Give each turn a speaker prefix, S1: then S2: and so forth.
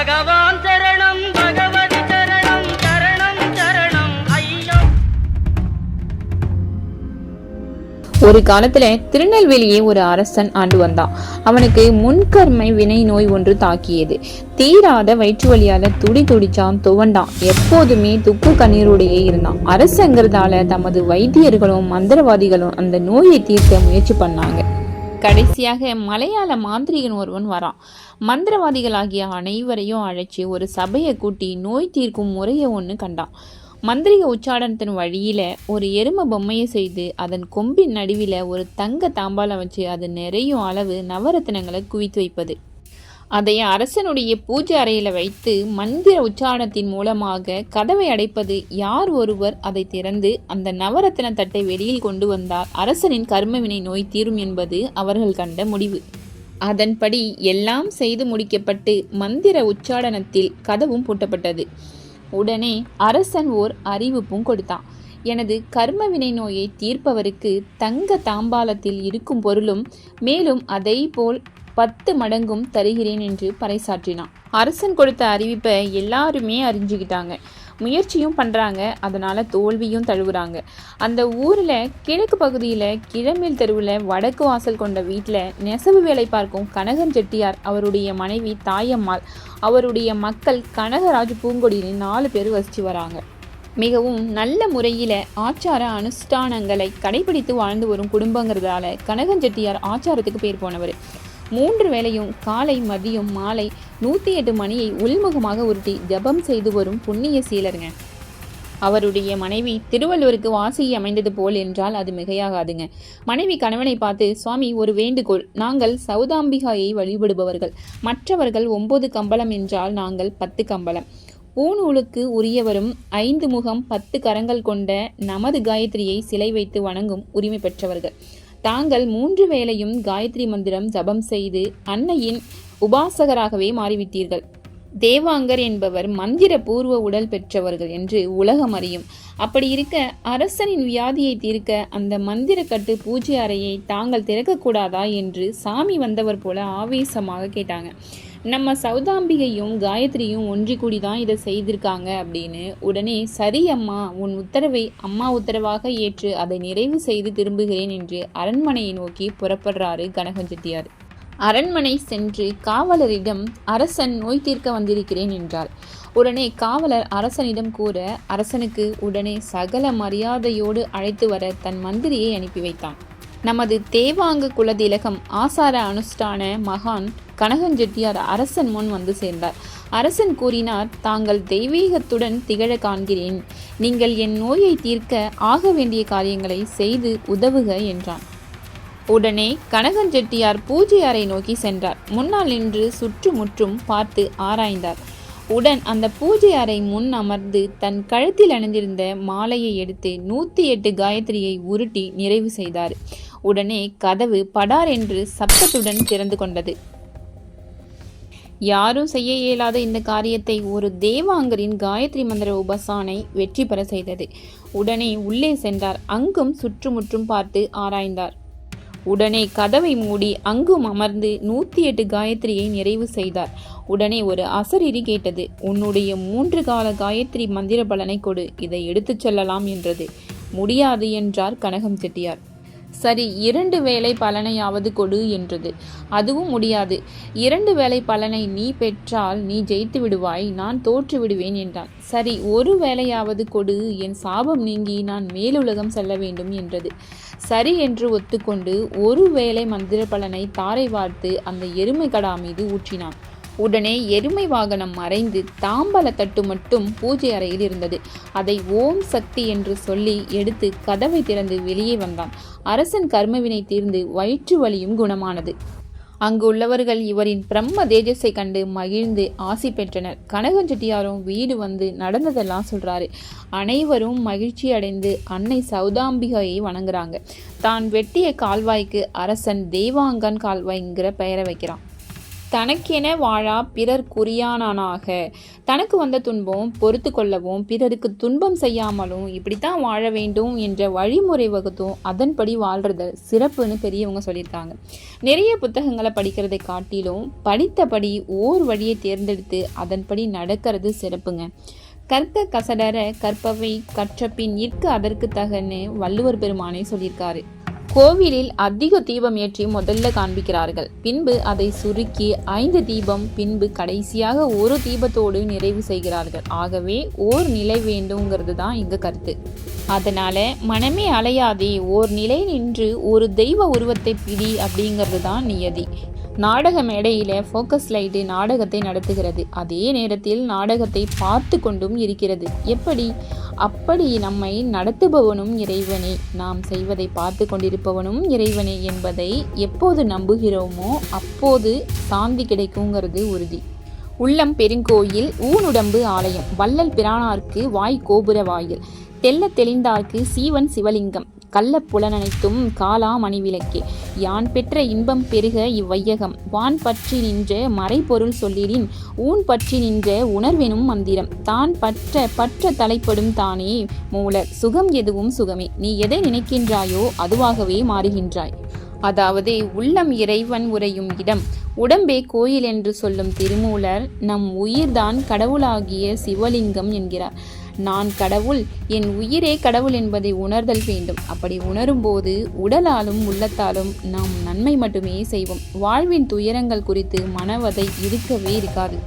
S1: பகவான் சரணம் பகவதி சரணம் சரணம் சரணம் ஐயோ.
S2: ஒரு காலத்துல திருநெல்வேலியை ஒரு அரசன் ஆண்டு வந்தான். அவனுக்கு முன்கர்மை வினை நோய் ஒன்று தாக்கியது. தீராத வயிற்று வழியால துடி துடிச்சான் துவண்டான். எப்போதுமே துப்பு கண்ணீரோடையே இருந்தான். அரசங்கிறதால தமது வைத்தியர்களும் மந்திரவாதிகளும் அந்த நோயை தீர்க்க முயற்சி பண்ணாங்க. கடைசியாக மலையாள மாந்திரிகன் ஒருவன் வரான். மந்திரவாதிகளாகிய அனைவரையும் அழைச்சி ஒரு சபையை கூட்டி நோய் தீர்க்கும் முறையை ஒன்று கண்டான். மந்திரிக உச்சாடனத்தின் வழியில் ஒரு எரும பொம்மையை செய்து அதன் கொம்பின் நடுவில் ஒரு தங்க தாம்பாலம் வச்சு அது நிறையும் அளவு நவரத்தினங்களை குவித்து வைப்பது. அதை அரசனுடைய பூஜை அறையில் வைத்து மந்திர உச்சாரணத்தின் மூலமாக கதவை அடைப்பது யார் ஒருவர் அதை திறந்து அந்த நவரத்தின தட்டை வெளியில் கொண்டு வந்தால் அரசனின் கர்மவினை நோய் தீரும் என்பது அவர்கள் கண்ட முடிவு. அதன்படி எல்லாம் செய்து முடிக்கப்பட்டு மந்திர உச்சாடனத்தில் கதவும் பூட்டப்பட்டது. உடனே அரசன் ஓர் அறிவிப்பும் கொடுத்தான். எனது கர்மவினை நோயை தீர்ப்பவருக்கு தங்க தாம்பாலத்தில் இருக்கும் பொருளும் மேலும் அதை போல் பத்து மடங்கும் தருகிறேன் என்று பறைசாற்றினான். அரசன் கொடுத்த அறிவிப்பை எல்லாருமே அறிஞ்சுக்கிட்டாங்க. முயற்சியும் பண்ணுறாங்க அதனால் தோல்வியும் தழுவுறாங்க. அந்த ஊரில் கிழக்கு பகுதியில் கிழமேல் தெருவில் வடக்கு வாசல் கொண்ட வீட்டில் நெசவு வேலை பார்க்கும் கனகன் செட்டியார் அவருடைய மனைவி தாயம்மாள் அவருடைய மக்கள் கனகராஜ் பூங்கொடியில் நாலு பேர் வசித்து வராங்க. மிகவும் நல்ல முறையில் ஆச்சார அனுஷ்டானங்களை கடைபிடித்து வாழ்ந்து வரும் குடும்பங்கிறதால கனகன் செட்டியார் ஆச்சாரத்துக்கு பேர் போனவர். மூன்று வேளையும் காலை மதியம் மாலை நூற்றி எட்டு மணியை உள்முகமாக உருட்டி ஜபம் செய்து வரும் புண்ணிய சீலருங்க. அவருடைய மனைவி திருவள்ளுவருக்கு வாசி அமைந்தது போல் என்றால் அது மிகையாகாதுங்க. மனைவி கணவனை பார்த்து சுவாமி ஒரு வேண்டுகோள். நாங்கள் சௌதாம்பிகாயை வழிபடுபவர்கள். மற்றவர்கள் ஒன்பது கம்பளம் என்றால் நாங்கள் பத்து கம்பளம். பூநூலுக்கு உரியவரும் ஐந்து முகம் பத்து கரங்கள் கொண்ட நமது காயத்ரியை சிலை வைத்து வணங்கும் உரிமை பெற்றவர்கள். தாங்கள் மூன்று வேளையும் காயத்ரி மந்திரம் ஜபம் செய்து அன்னையின் உபாசகராகவே மாறிவிட்டீர்கள். தேவாங்கர் என்பவர் மந்திர பூர்வ உடல் பெற்றவர்கள் என்று உலகம் அறியும். அப்படி இருக்க அரசனின் வியாதியை தீர்க்க அந்த மந்திரக்கட்டு பூஜை அறையை தாங்கள் திறக்கக்கூடாதா என்று சாமி வந்தவர் போல ஆவேசமாக கேட்டாங்க. நம்ம சௌதாம்பிகையும் காயத்ரியும் ஒன்றி கூடி தான் இதை செய்திருக்காங்க அப்படின்னு உடனே சரி அம்மா உன் உத்தரவை அம்மா உத்தரவாக ஏற்று அதை நிறைவு செய்து திரும்புகிறேன் என்று அரண்மனையை நோக்கி புறப்படுறாரு கனகன் செட்டியார். அரண்மனை சென்று காவலரிடம் அரசன் நோய் தீர்க்க வந்திருக்கிறேன் என்றார் உடனே காவலர் அரசனிடம் கூற அரசனுக்கு உடனே சகல மரியாதையோடு அழைத்து வர தன் மந்திரியை அனுப்பி வைத்தான். நமது தேவாங்க குலதிலகம் ஆசார அனுஷ்டான மகான் கனகஞ்செட்டியார் அரசன் முன் வந்து சேர்ந்தார். அரசன் கூறினார் தாங்கள் தெய்வீகத்துடன் திகழ காண்கிறேன். நீங்கள் என் நோயை தீர்க்க ஆக வேண்டிய காரியங்களை செய்து உதவுக என்றான். உடனே கனகன் செட்டியார் பூஜை அறை நோக்கி சென்றார். முன்னால் நின்று சுற்றுமுற்றும் பார்த்து ஆராய்ந்தார். உடன் அந்த பூஜை அறை முன் அமர்ந்து தன் கழுத்தில் அணிந்திருந்த மாலையை எடுத்து நூற்றி எட்டு காயத்ரியை உருட்டி நிறைவு செய்தார். உடனே கதவு படார் என்று சப்தத்துடன் திறந்து கொண்டது. யாரும் செய்ய இயலாத இந்த காரியத்தை ஒரு தேவாங்கரின் காயத்ரி மந்திர உபசானை வெற்றி பெற செய்தது. உடனே உள்ளே சென்றார். அங்கும் சுற்றுமுற்றும் பார்த்து ஆராய்ந்தார். உடனே கதவை மூடி அங்கும் அமர்ந்து நூற்றி எட்டு காயத்ரியை நிறைவு செய்தார். உடனே ஒரு அசரீரி கேட்டது. உன்னுடைய மூன்று கால காயத்ரி மந்திர பலனை கொடு. இதை எடுத்துச் செல்லலாம் என்றது. முடியாது என்றார் கனகம் செட்டியார் சரி இரண்டு வேளை பலனையாவது கொடு என்றது. அதுவும் முடியாது. இரண்டு வேளை பலனை நீ பெற்றால் நீ ஜெயித்து விடுவாய் நான் தோற்று விடுவேன் என்றான். சரி ஒரு வேளையாவது கொடு என் சாபம் நீங்கி நான் மேலுலகம் செல்ல வேண்டும் என்றது. சரி என்று ஒத்துக்கொண்டு ஒரு வேளை மந்திர பலனை தாரை வார்த்து அந்த எருமை கடா மீது ஊற்றினான். உடனே எருமை வாகனம் மறைந்து தாம்பல தட்டு மட்டும் பூஜை அறையில் இருந்தது. அதை ஓம் சக்தி என்று சொல்லி எடுத்து கதவை திறந்து வெளியே வந்தான். அரசன் கர்மவினை தீர்ந்து வயிற்று வலியும் குணமானது. அங்கு உள்ளவர்கள் இவரின் பிரம்ம தேஜஸை கண்டு மகிழ்ந்து ஆசி பெற்றனர். கனகன் செட்டியாரும் வீடு வந்து நடந்ததெல்லாம் சொல்றாரு. அனைவரும் மகிழ்ச்சி அடைந்து அன்னை சௌதாம்பிகையை வணங்குறாங்க. தான் வெட்டிய கால்வாய்க்கு அரசன் தேவாங்கன் கால்வாய்ங்கிற பெயரை வைக்கிறான். தனக்கென வாழா பிறர் குறியானானாக. தனக்கு வந்த துன்பம் பொறுத்து கொள்ளவும் பிறருக்கு துன்பம் செய்யாமலும் இப்படித்தான் வாழ வேண்டும் என்ற வழிமுறை வகுத்தும் அதன்படி வாழ்றது சிறப்புன்னு பெரியவங்க சொல்லியிருக்காங்க. நிறைய புத்தகங்களை படிக்கிறதை காட்டிலும் படித்தபடி ஓர் வழியை தேர்ந்தெடுத்து அதன்படி நடக்கிறது சிறப்புங்க. கற்க கசடர கற்பவை கற்றபின் நிற்க அதற்கு தகன்னு வள்ளுவர் பெருமானே சொல்லியிருக்காரு. கோவிலில் அதிக தீபம் ஏற்றி முதல்ல காண்பிக்கிறார்கள். பின்பு அதை சுருக்கி ஐந்து தீபம் பின்பு கடைசியாக ஒரு தீபத்தோடு நிறைவு செய்கிறார்கள். ஆகவே ஓர் நிலை வேண்டுங்கிறது தான் இங்க கருத்து. அதனால மனமே அலையாதே ஓர் நிலை நின்று ஒரு தெய்வ உருவத்தை பிடி அப்படிங்கிறது தான் நியதி. நாடக மேடையில் ஃபோக்கஸ் லைட்டு நாடகத்தை நடத்துகிறது. அதே நேரத்தில் நாடகத்தை பார்த்து கொண்டும் இருக்கிறது. எப்படி? அப்படி நம்மை நடத்துபவனும் இறைவனே. நாம் செய்வதை பார்த்து கொண்டிருப்பவனும் இறைவனே என்பதை எப்போது நம்புகிறோமோ அப்போது சாந்தி கிடைக்குங்கிறது உறுதி. உள்ளம் பெருங்கோயில் ஊனுடம்பு ஆலயம். வள்ளல் பிரானார்க்கு வாய் கோபுர வாயில். தெல்ல தெளிந்தார்க்கு சீவன் சிவலிங்கம். கள்ள புலனனைத்தும் காலா மணிவிளக்கே யான் பெற்ற இன்பம் பெருக இவ்வையகம். வான் பற்றி நின்ற மறைபொருள் சொல்லிடின் ஊன் பற்றி நின்ற உணர்வெனும் மந்திரம். தான் பற்ற பற்ற தலைப்படும் தானே மூலர். சுகம் எதுவும் சுகமே. நீ எதை நினைக்கின்றாயோ அதுவாகவே மாறுகின்றாய். அதாவது உள்ளம் இறைவன் உறையும் இடம். உடம்பே கோயில் என்று சொல்லும் திருமூலர் நம் உயிர்தான் கடவுளாகிய சிவலிங்கம் என்கிறார். நான் கடவுள் என் உயிரே கடவுள் என்பதை உணர்தல் வேண்டும். அப்படி உணரும்போது உடலாலும் உள்ளத்தாலும் நாம் நன்மை மட்டுமே செய்வோம். வாழ்வின் துயரங்கள் குறித்து மனவதை இருக்கவே இருக்காது.